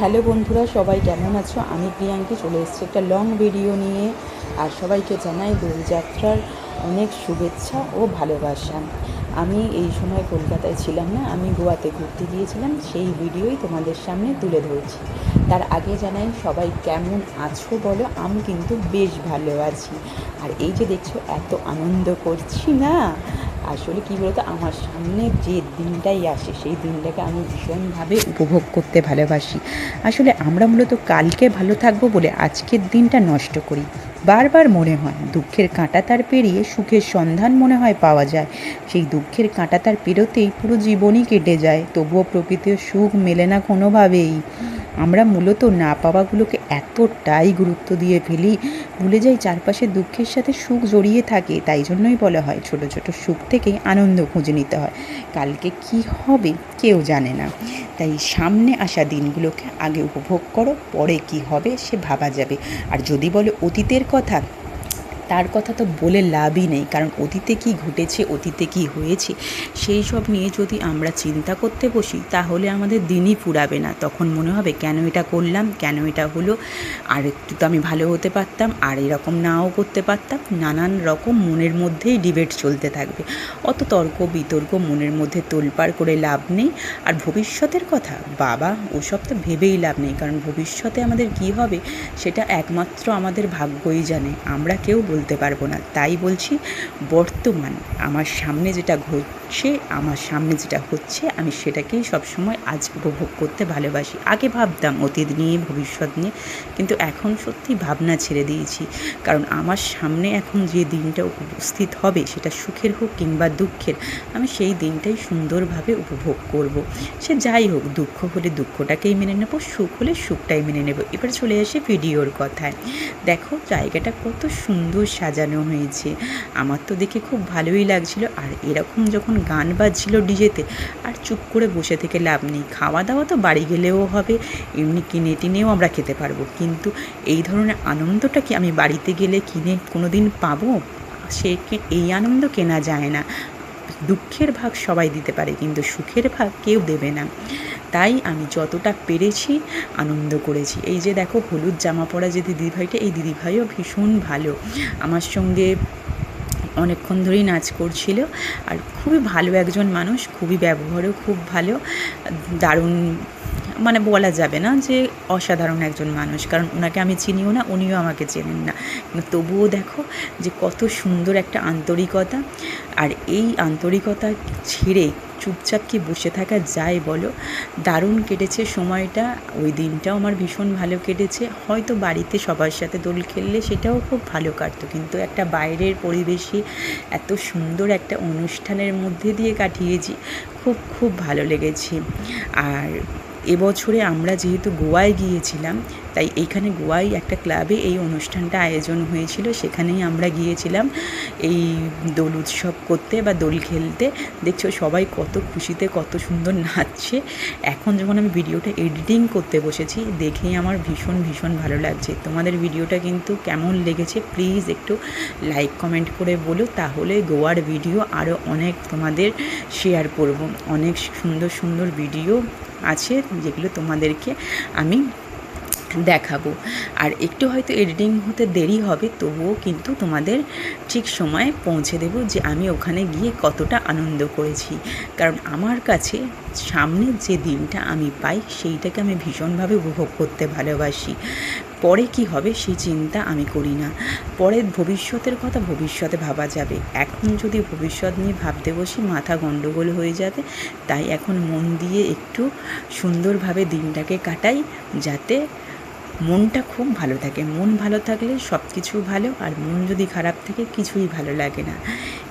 Hello বন্ধুরা, সবাই কেমন আছো? আমি প্রিয়াঙ্কি, চলে এসেছি একটা লং ভিডিও নিয়ে। আর সবাইকে জানাই দোলযাত্রার অনেক শুভেচ্ছা ও ভালোবাসা। আমি এই সময় কলকাতায় ছিলাম না, আমি গোয়াতে ঘুরতে গিয়েছিলাম, সেই ভিডিওই তোমাদের সামনে তুলে ধরছি। তার আগে জানাই, সবাই কেমন আছো বলো? আমি কিন্তু বেশ ভালো আছি। আর এই যে দেখছ, এত আনন্দ করছি না? আসলে কী বলতো, আমার সামনে যে দিনটাই আসে, সেই দিনটাকে আমি ভীষণভাবে উপভোগ করতে ভালোবাসি। আসলে আমরা মূলত কালকে ভালো থাকব বলে আজকের দিনটা নষ্ট করি। বারবার মনে হয়, দুঃখের কাঁটা তার পেরিয়ে সুখের সন্ধান মনে হয় পাওয়া যায়। সেই দুঃখের কাঁটা তার পেরোতেই পুরো জীবনই কেটে যায়, তবুও প্রকৃতির সুখ মেলে না কোনোভাবেই। আমরা মূলত না পাওয়াগুলোকে এতটাই গুরুত্ব দিয়ে ফেলি, ভুলে যাই চারপাশে দুঃখের সাথে সুখ জড়িয়ে থাকে, তাই জন্যই বলা হয় ছোট ছোট সুখ থেকেই আনন্দ খুঁজে নিতে হয়। কালকে কি হবে কেউ জানে না। তাই সামনে আসা দিনগুলোকে আগে উপভোগ করো, পরে কি হবে সে ভাবা যাবে। আর যদি বলে অতীতের কথা তার কথা তো বলে লাভই নেই, কারণ অতীতে কি ঘটেছে, অতীতে কি হয়েছে, সেই সব নিয়ে যদি আমরা চিন্তা করতে বসি, তাহলে আমাদের দিনই ফুরাবে না। তখন মনে হবে, কেন এটা করলাম, কেন এটা হলো, আর একটু তো আমি ভালো হতে পারতাম, আর এরকম নাও করতে পারতাম। নানান রকম মনের মধ্যেই ডিবেট চলতে থাকবে। অত তর্ক বিতর্ক মনের মধ্যে তোলপাড় করে লাভ নেই। আর ভবিষ্যতের কথা, বাবা, ওসব তো ভেবেই লাভ নেই, কারণ ভবিষ্যতে আমাদের কি হবে, সেটা একমাত্র আমাদের ভাগ্যই জানে। আমরা কেউ বলতে পারব না। তাই বলছি, বর্তমান আমার সামনে যেটা ঘটছে, আমার সামনে যেটা হচ্ছে, আমি সেটাকেই সবসময় আজ উপভোগ করতে ভালোবাসি। আগে ভাবতাম অতীত নিয়ে, ভবিষ্যৎ নিয়ে, কিন্তু এখন সত্যি ভাবনা ছেড়ে দিয়েছি। কারণ আমার সামনে এখন যে দিনটা উপস্থিত হবে, সেটা সুখের হোক কিংবা দুঃখের, আমি সেই দিনটাই সুন্দরভাবে উপভোগ করব। সে যাই হোক, দুঃখ হলে দুঃখটাকেই মেনে নেব, সুখ হলে সুখটাই মেনে নেব। এবার চলে আসে ভিডিওর কথায়। দেখো, জায়গাটা কত সুন্দর সাজানো হয়েছে। আমার তো দেখে খুব ভালোই লাগছিল। আর এরকম যখন গান বাজছিল ডিজেতে, আর চুপ করে বসে থেকে লাভ নেই। খাওয়া দাওয়া তো বাড়ি গেলেও হবে, এমনি কিনে টিনেও আমরা খেতে পারব। কিন্তু এই ধরনের আনন্দটা কি আমি বাড়িতে গেলে কিনে কোনো দিন পাবো? সে এই আনন্দ কেনা যায় না। দুঃখের ভাগ সবাই দিতে পারে, কিন্তু সুখের ভাগ কেউ দেবে না। তাই আমি যতটা পেরেছি আনন্দ করেছি। এই যে দেখো, হলুদ জামা পরা যে দিদিভাইটা, এই দিদিভাইও ভীষণ ভালো। আমার সঙ্গে অনেকক্ষণ ধরেই নাচ করছিল। আর খুবই ভালো একজন মানুষ, খুবই ব্যবহারও খুব ভালো। দারুণ মানে বলা যাবে না যে অসাধারণ একজন মানুষ, কারণ ওনাকে আমি চিনিও না, উনিও আমাকে চেনেন না। তবুও দেখো যে কত সুন্দর একটা আন্তরিকতা, আর এই আন্তরিকতা ছেড়ে চুপচাপ কি বসে থাকা যায় বলো? দারুণ কেটেছে সময়টা, ওই দিনটাও আমার ভীষণ ভালো কেটেছে। হয়তো বাড়িতে সবার সাথে দোল খেললে সেটাও খুব ভালো কাটতো, কিন্তু একটা বাইরের পরিবেশে এত সুন্দর একটা অনুষ্ঠানের মধ্যে দিয়ে কাটিয়েছি, খুব খুব ভালো লেগেছে। আর এবছরে আমরা যেহেতু গোয়ায় গিয়েছিলাম, তাই এইখানে গোয়ায় একটা ক্লাবে এই অনুষ্ঠানটা আয়োজন হয়েছিল। সেখানেই আমরা গিয়েছিলাম এই দোল উৎসব করতে বা দোল খেলতে। দেখছ সবাই কত খুশিতে, কত সুন্দর নাচছে। এখন যখন আমি ভিডিওটা এডিটিং করতে বসেছি, দেখেই আমার ভীষণ ভীষণ ভালো লাগছে। তোমাদের ভিডিওটা কিন্তু কেমন লেগেছে প্লিজ একটু লাইক, কমেন্ট করে বলো। তাহলে গোয়ার ভিডিও আরও অনেক তোমাদের শেয়ার করব। অনেক সুন্দর সুন্দর ভিডিও আছে যেগুলো তোমাদেরকে আমি দেখাবো। আর একটু হয়তো এডিটিং হতে দেরি হবে, তবুও কিন্তু তোমাদের ঠিক সময়ে পৌঁছে দেব যে আমি ওখানে গিয়ে কতটা আনন্দ করেছি। কারণ আমার কাছে সামনের যে দিনটা আমি পাই, সেইটাকে আমি ভীষণভাবে উপভোগ করতে ভালোবাসি। পরে কি হবে সেই চিন্তা আমি করি না। পরে ভবিষ্যতের কথা ভবিষ্যতে ভাবা যাবে। এখন যদি ভবিষ্যৎ নিয়ে ভাবতে বসি, মাথা গণ্ডগোল হয়ে যাবে। তাই এখন মন দিয়ে একটু সুন্দরভাবে দিনটাকে কাটাই, যাতে মনটা খুব ভালো থাকে। মন ভালো থাকলে সব কিছু ভালো আর মন যদি খারাপ থাকে কিছুই ভালো লাগে না।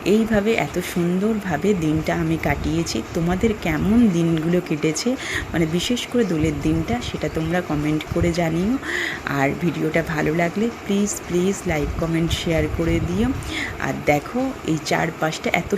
এইভাবে এত সুন্দরভাবে দিনটা আমি কাটিয়েছি। তোমাদের কেমন দিনগুলো কেটেছে? মানে বিশেষ করে দোলের দিনটা, সেটা তোমরা কমেন্ট করে জানিও। আর ভিডিওটা ভালো লাগলে please please like comment share করে দিও। আর দেখো এই চারপাশটা এত